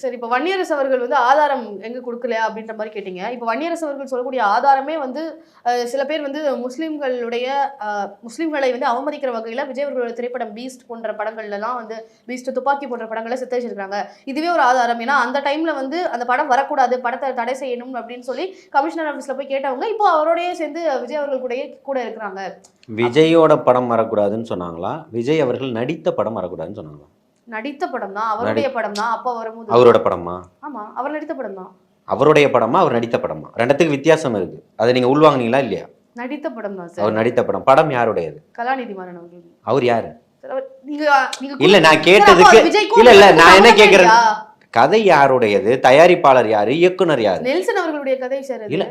சரி இப்போ வன்னியரசு அவர்கள் வந்து ஆதாரம் எங்க கொடுக்கலையா அப்படின்ற மாதிரி கேட்டீங்க. இப்போ வன்னியரசு அவர்கள் சொல்லக்கூடிய ஆதாரமே வந்து சில பேர் வந்து முஸ்லீம்களுடைய முஸ்லீம்களை வந்து அவமதிக்கிற வகையில் விஜய் அவர்களோட திரைப்படம் பீஸ்ட் போன்ற படங்கள்லாம் வந்து பீஸ்ட் துப்பாக்கி போன்ற படங்களை சித்தரிச்சிருக்காங்க. இதுவே ஒரு ஆதாரம். ஏன்னா அந்த டைம்ல வந்து அந்த படம் வரக்கூடாது படத்தை தடை செய்யணும் அப்படின்னு சொல்லி கமிஷனர் ஆஃபீஸ்ல போய் கேட்டவங்க இப்போ அவரோடயே சேர்ந்து விஜய் அவர்கள் கூடயே கூட இருக்கிறாங்க. விஜயோட படம் வரக்கூடாதுன்னு சொன்னாங்களா? விஜய் அவர்கள் நடித்த படம் வரக்கூடாதுன்னு சொன்னாங்களா? நடித்த படம் தான் அவருடைய படம் தான் அப்போ வரும்போது. அவரோட படமா? ஆமா அவர் நடித்த படம் தான் அவருடைய படமா அவர் நடித்த படமா? ரெண்டுத்துக்கு வித்தியாசம் இருக்கு. அதை நீங்க உள்வாங்குனீங்களா இல்லையா? நடித்த படம் தான் அவர் சார் நடித்த படம். படம் யாருடையது? கலாநிதி மாறன் அவர்கள். அவர் யாரு? சார், அவர்- நீங்க நீங்க இல்ல நான் கேட்டதுக்கு இல்ல இல்ல நான் என்ன கேக்குறேன்? கதை யாருடையது? தயாரிப்பாளர் யாரு? இயக்குனர் யாரு? நெல்சன் அவர்களுடைய கதை சார். இல்ல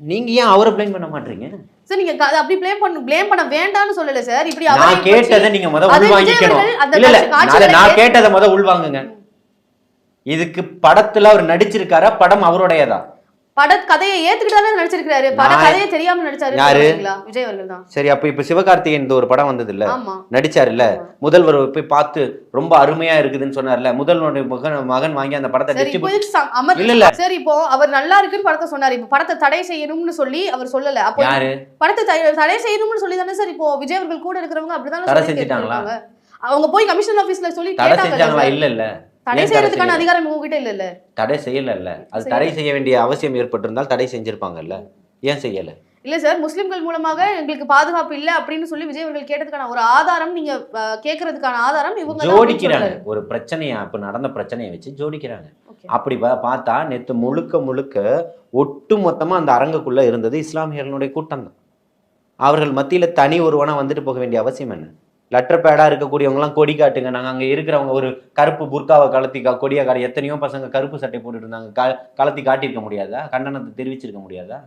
நீங்க ஏன் அவரை ப்ளைம் பண்ண மாட்டீங்க? சார் நீங்க க- அப்படி ப்ளேம் பண்ண ப்ளேம் பண்ண வேண்டாம்னு சொல்லல சார் இப்படி நான் கேட்டதை நீங்க முத அது உள்வாங்கிக்கணும். இல்ல இல்ல. நான் கேட்டதை முத உள்வாங்குங்க. இதுக்கு படத்துல அவர் நடிச்சிருக்காரா? படம் அவருடையதா? பட கதையை ஏத்துக்கிட்டு தானே நடிச்சிருக்காரு பட கதையை தெரியாம நடிச்சாரு யாரு? விஜய் அவர்கள் தான். சரி அப்ப இப்ப சிவகார்த்திகேயன் இந்த ஒரு படம் வந்தது இல்ல ஆமா. நடிச்சாருல்ல? ஆமா. முதல்வர் போய் பார்த்து ரொம்ப அருமையா இருக்குதுன்னு சொன்னார்ல? முதல்வருடைய மகன் மகன் வாங்கி அந்த படத்தை இல்ல, இல்ல. சரி இப்போ அவர் நல்லா இருக்குன்னு படத்தை சொன்னாரு. இப்போ படத்தை தடை செய்யணும்னு சொல்லி அவர் சொல்லல. அப்போ யாரு? படத்தை தடை செய்யணும்னு சொல்லி தானே சார் இப்போ விஜய் அவர்கள் கூட இருக்கிறவங்க அப்படிதானே தடை செஞ்சுட்டாங்களா? அவங்க போய் கமிஷன் ஆபீஸ்ல சொல்லி தடை கேட்டாங்க செஞ்சாங்களா. இல்ல இல்ல. தடை செய்யறதுக்கான? அதிகாரம் உங்ககிட்ட இல்ல இல்ல தடை செய்யல இல்ல அது தடை செய்ய வேண்டிய அவசியம் ஏற்பட்டிருந்தால் தடை செஞ்சிருப்பாங்கல்ல. ஏன் செய்யல? இல்ல சார் முஸ்லிம்கள் மூலமாக எங்களுக்கு பாதுகாப்பு இல்ல அப்படின்னு சொல்லி விஜய் அவர்கள் கேட்டதுக்கான ஒரு ஆதாரம் நீங்க அஹ், கேட்கறதுக்கான ஆதாரம் இவங்க ஜோடிக்கிறாங்க. ஒரு பிரச்சனையை அப்ப நடந்த பிரச்சனையை வச்சு ஜோடிக்கிறாங்க. அப்படி பார்த்தா நேத்து முழுக்க முழுக்க ஒட்டு மொத்தமா அந்த அரங்குக்குள்ள இருந்தது இஸ்லாமியர்களுடைய கூட்டம் தான். அவர்கள் மத்தியில தனி ஒருவனா வந்துட்டு போக வேண்டிய அவசியம் என்ன? லெட்டர் பேடா இருக்கக்கூடியவங்கலாம் கொடி காட்டுங்க. நாங்க அங்க இருக்கிறவங்க ஒரு கருப்பு புர்காவை கலத்தி கொடியாக காட்டி எத்தனையோ பசங்க கருப்பு சட்டை போட்டுட்டு இருந்தாங்க. க- கலத்தி காட்டியிருக்க முடியாதா? கண்டனத்தை தெரிவிச்சிருக்க முடியாதா?